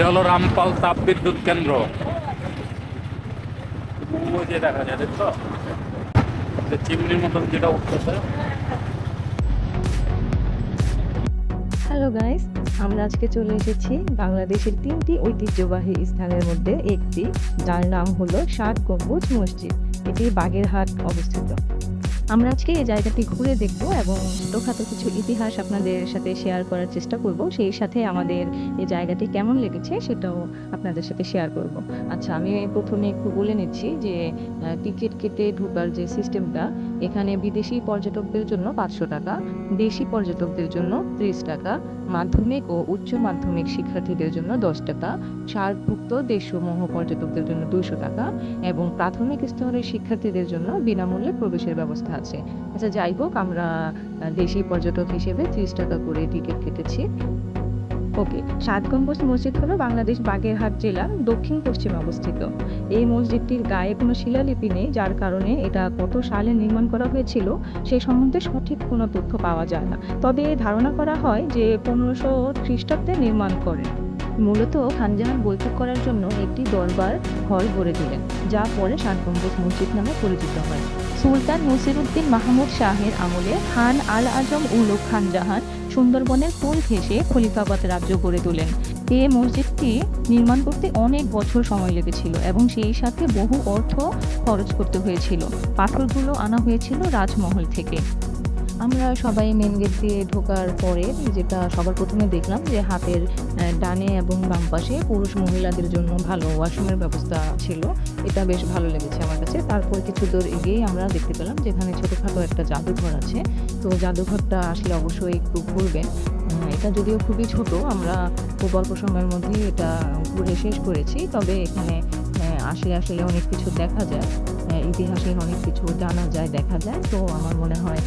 এটা হলো রামপাল তাপ বিদ্যুৎ কেন্দ্র। যেটা হ্যালো গাইস আমরা আজকে চলে এসেছি বাংলাদেশের তিনটি ঐতিহ্যবাহী স্থানের মধ্যে একটি, যার নাম হলো ষাট গম্বুজ মসজিদ। এটি বাগেরহাট অবস্থিত। আমরা আজকে এই জায়গাটি ঘুরে দেখব এবং ছোটোখাটো কিছু ইতিহাস আপনাদের সাথে শেয়ার করার চেষ্টা করব। সেই সাথে আমাদের এই জায়গাটি কেমন লেগেছে সেটাও আপনাদের সাথে শেয়ার করব। আচ্ছা আমি প্রথমে একটু বলে নিচ্ছি যে টিকিট কেটে ঢোকার যে সিস্টেমটা এখানে বিদেশি পর্যটকদের জন্য পাঁচশো টাকা, দেশি পর্যটকদের জন্য ত্রিশ টাকা, মাধ্যমিক ও উচ্চ মাধ্যমিক শিক্ষার্থীদের জন্য দশ টাকা সারভুক্ত দেশসমূহ পর্যটকদের জন্য দুশো টাকা এবং প্রাথমিক স্তরের শিক্ষার্থীদের জন্য বিনামূল্যে প্রবেশের ব্যবস্থা আছে। আচ্ছা যাই হোক, আমরা দেশি পর্যটক হিসেবে ত্রিশ টাকা করে টিকিট কেটেছি। ওকে, সাত গম্বুজ মসজিদ হলো বাংলাদেশ বাগেরহাট জেলার দক্ষিণ পশ্চিমে অবস্থিত। এই মসজিদটির গায়ে কোনো শিলালিপি নেই, যার কারণে এটা কত সালে নির্মাণ করা হয়েছিল সে সম্বন্ধে সঠিক কোনো তথ্য পাওয়া যায় না। তবে ধারণা করা হয় যে পনেরোশো খ্রিস্টাব্দে নির্মাণ করেন। মূলত খানজাহান বৈঠক করার জন্য একটি দরবার হল গড়ে দিলেন যা পরে ষাট গম্বুজ মসজিদ নামে পরিচিত হয়। সুলতান নসিরুদ্দিন মাহমুদ শাহের আমলে খান আল আজম উলুক খানজাহান সুন্দরবনের ফুল ঘেঁষে খলিফাবাদ রাজ্য গড়ে তোলেন। এ মসজিদটি নির্মাণ করতে অনেক বছর সময় লেগেছিল এবং সেই সাথে বহু অর্থ খরচ করতে হয়েছিল। পাথরগুলো আনা হয়েছিল রাজমহল থেকে। আমরা সবাই মেন গেট দিয়ে ঢোকার পরে যেটা সবার প্রথমে দেখলাম যে হাতের ডানে এবং বাম পাশে পুরুষ মহিলাদের জন্য ভালো ওয়াশরুমের ব্যবস্থা ছিল। এটা বেশ ভালো লেগেছে আমার কাছে। তারপর কিছু দূর এগিয়েই আমরা দেখতে পেলাম যেখানে ছোটোখাটো একটা জাদুঘর আছে। তো জাদুঘরটা আসলে অবশ্যই একটু ঘুরবেন। এটা যদিও খুবই ছোট, আমরা খুব অল্প সময়ের মধ্যেই এটা ঘুরে শেষ করেছি। তবে এখানে আসলে আসলে অনেক কিছু দেখা যায়। ইতিহাসের অনেক কিছু জানা যায়, দেখা যায়। তো আমার মনে হয়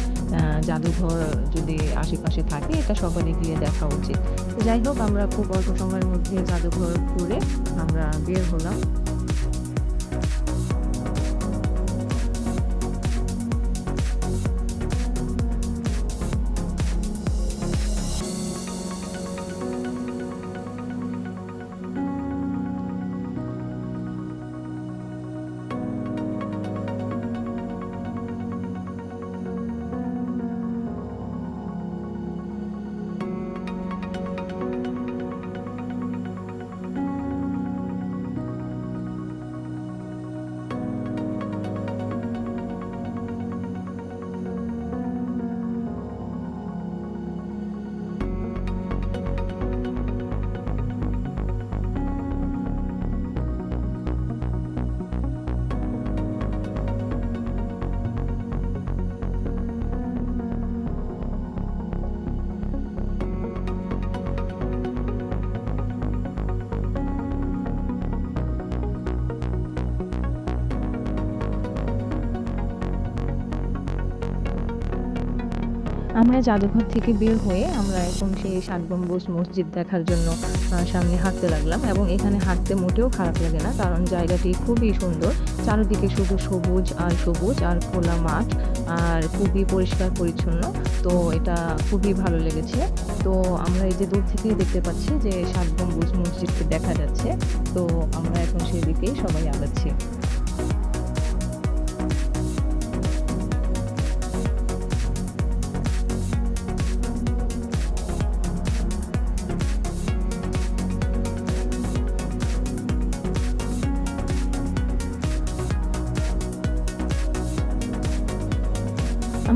জাদুঘর যদি আশেপাশে থাকে, এটা সবারই গিয়ে দেখা উচিত। যাই হোক, আমরা খুব অল্প সময়ের মধ্যে জাদুঘর ঘুরে আমরা বের হলাম। আমরা জাদুঘর থেকে বের হয়ে আমরা এখন সেই ষাট গম্বুজ মসজিদ দেখার জন্য সামনে হাঁটতে লাগলাম এবং এখানে হাঁটতে মোটেও খারাপ লাগে না, কারণ জায়গাটি খুবই সুন্দর। চারিদিকে শুধু সবুজ আর সবুজ আর খোলা মাঠ আর খুবই পরিষ্কার পরিচ্ছন্ন, তো এটা খুবই ভালো লেগেছে। তো আমরা এই যে দূর থেকেই দেখতে পাচ্ছি যে ষাট গম্বুজ মসজিদকে দেখা যাচ্ছে, তো আমরা এখন সেদিকেই সবাই আগাচ্ছি।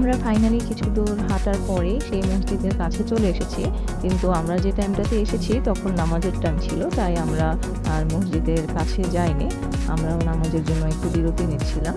আমরা ফাইনালি কিছু দূর হাঁটার পরে সেই মসজিদের কাছে চলে এসেছি। কিন্তু আমরা যে টাইমটাতে এসেছি, তখন নামাজের টাইম ছিল, তাই আমরা আর মসজিদের কাছে যাইনি। আমরাও নামাজের জন্য একটু বিরতি নিচ্ছিলাম।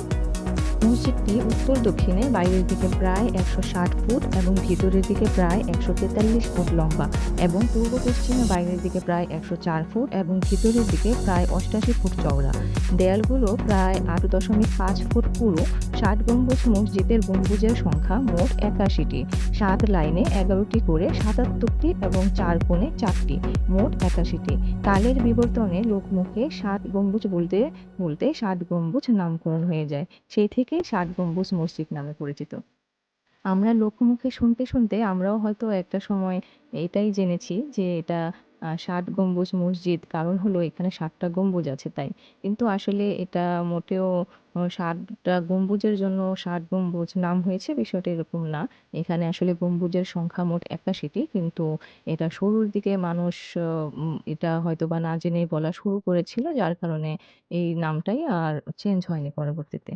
মসজিদটি উত্তর দক্ষিণে, বাইরের দিকে প্রায় একশো ষাট ফুট এবং ভিতরের দিকে প্রায় একশো তেতাল্লিশ ফুট লম্বা এবং পূর্ব পশ্চিমে বাইরের দিকে প্রায় একশো চার ফুট এবং ভিতরের দিকে প্রায় অষ্টাশি ফুট চওড়া। দেয়ালগুলো প্রায় আট দশমিক পাঁচ ফুট পুরো। ষাট গম্বুজ মসজিদের গম্বুজের সংখ্যা মোট একাশিটি। সাত লাইনে এগারোটি করে সাতাত্তরটি এবং চার কোণে চারটি। মোট একাশিটি। কালের বিবর্তনে লোকমুখে ষাট গম্বুজ বলতে বলতে ষাট গম্বুজ নামকরণ হয়ে যায়। সেই থেকেই ষাট গম্বুজ মসজিদ নামে পরিচিত। আমরা লোকমুখে শুনতে শুনতে আমরাও হয়তো একটা সময় এটাই জেনেছি যে এটা ষাট গম্বুজ মসজিদ, কারণ হলো এখানে ষাটটা গম্বুজ আছে তাই। কিন্তু আসলে এটা মোটেও ষাটটা গম্বুজের জন্য ষাট গম্বুজ নাম হয়েছে বিষয়টা এরকম না। এখানে আসলে গম্বুজের সংখ্যা মোট একাশিটি, কিন্তু এটা শুরুর দিকে মানুষ এটা হয়তো বা না জেনেই বলা শুরু করেছিল, যার কারণে এই নামটাই আর চেঞ্জ হয়নি পরবর্তীতে।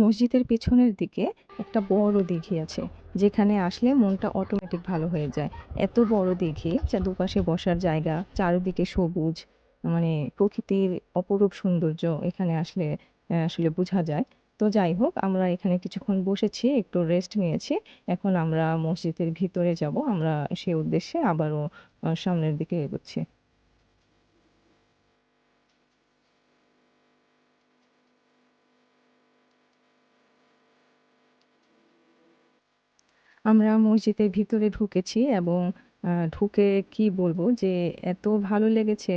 মসজিদের পেছনের দিকে একটা বড় দিঘি আছে, যেখানে আসলে মনটা অটোমেটিক ভালো হয়ে যায়। এত বড় দিঘি, যা দুপাশে বসার জায়গা, চারিদিকে সবুজ মানে প্রকৃতির অপরূপ সৌন্দর্য এখানে আসলে আসলে বোঝা যায়। তো যাই হোক, আমরা এখানে কিছুক্ষণ বসেছি, একটু রেস্ট নিয়েছি। এখন আমরা মসজিদের ভিতরে যাব, আমরা সেই উদ্দেশ্যে আবারও সামনের দিকে এগোচ্ছি। আমরা মসজিদের ভিতরে ঢুকেছি এবং ঢুকে কি বলব যে এত ভালো লেগেছে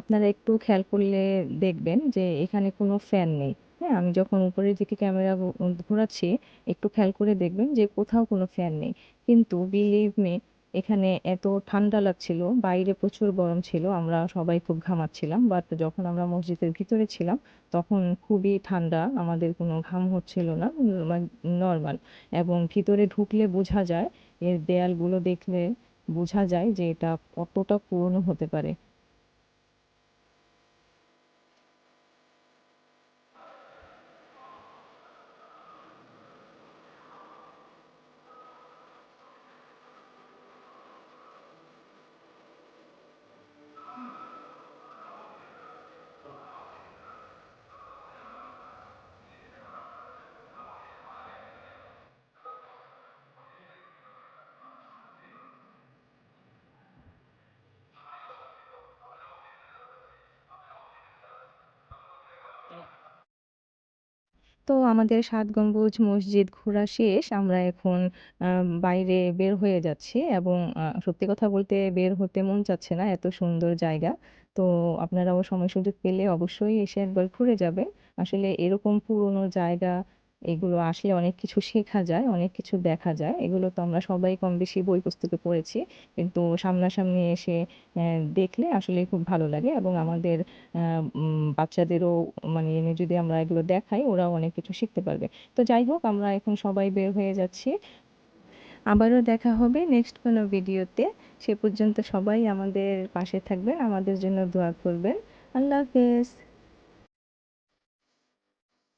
আপনারা একটু খেয়াল করলে দেখবেন যে এখানে কোনো ফ্যান নেই। হ্যাঁ আমি যখন উপরের দিকে ক্যামেরা ঘোরাচ্ছি, একটু খেয়াল করে দেখবেন যে কোথাও কোনো ফ্যান নেই। কিন্তু বিলিভ মি এখানে এত ঠান্ডা লাগছিল, বাইরে প্রচুর গরম ছিল, আমরা সবাই খুব ঘামাচ্ছিলাম বাট যখন আমরা মসজিদের ভিতরে ছিলাম, তখন খুবই ঠান্ডা, আমাদের কোনো ঘাম হচ্ছিল না নর্মাল এবং ভিতরে ঢুকলে বোঝা যায়, এর দেয়ালগুলো দেখলে বোঝা যায় যে এটা কতটা পুরনো হতে পারে। তো আমাদের সাত গম্বুজ মসজিদ ঘোরা শেষ, আমরা এখন বাইরে বের হয়ে যাচ্ছি এবং সত্যি কথা বলতে বের হতে মন চাচ্ছে না এত সুন্দর জায়গা। তো আপনারাও সময় সুযোগ পেলে অবশ্যই এসে একবার ঘুরে যাবেন। আসলে এরকম পুরনো জায়গা এগুলো আসলে অনেক কিছু শেখা যায়, অনেক কিছু দেখা যায়। এগুলো তো আমরা সবাই কম বেশি বই পুস্তকে পড়েছি। কিন্তু সামনাসামনি এসে দেখলে আসলে খুব ভালো লাগে এবং আমাদের বাচ্চাদেরও মানে এনে যদি আমরা এগুলো দেখাই, ওরাও অনেক কিছু শিখতে পারবে। তো যাই হোক, আমরা এখন সবাই বের হয়ে যাচ্ছি। আবারও দেখা হবে নেক্সট কোনো ভিডিওতে। সে পর্যন্ত সবাই আমাদের পাশে থাকবেন, আমাদের জন্য দোয়া করবেন। আল্লাহ হাফেজ।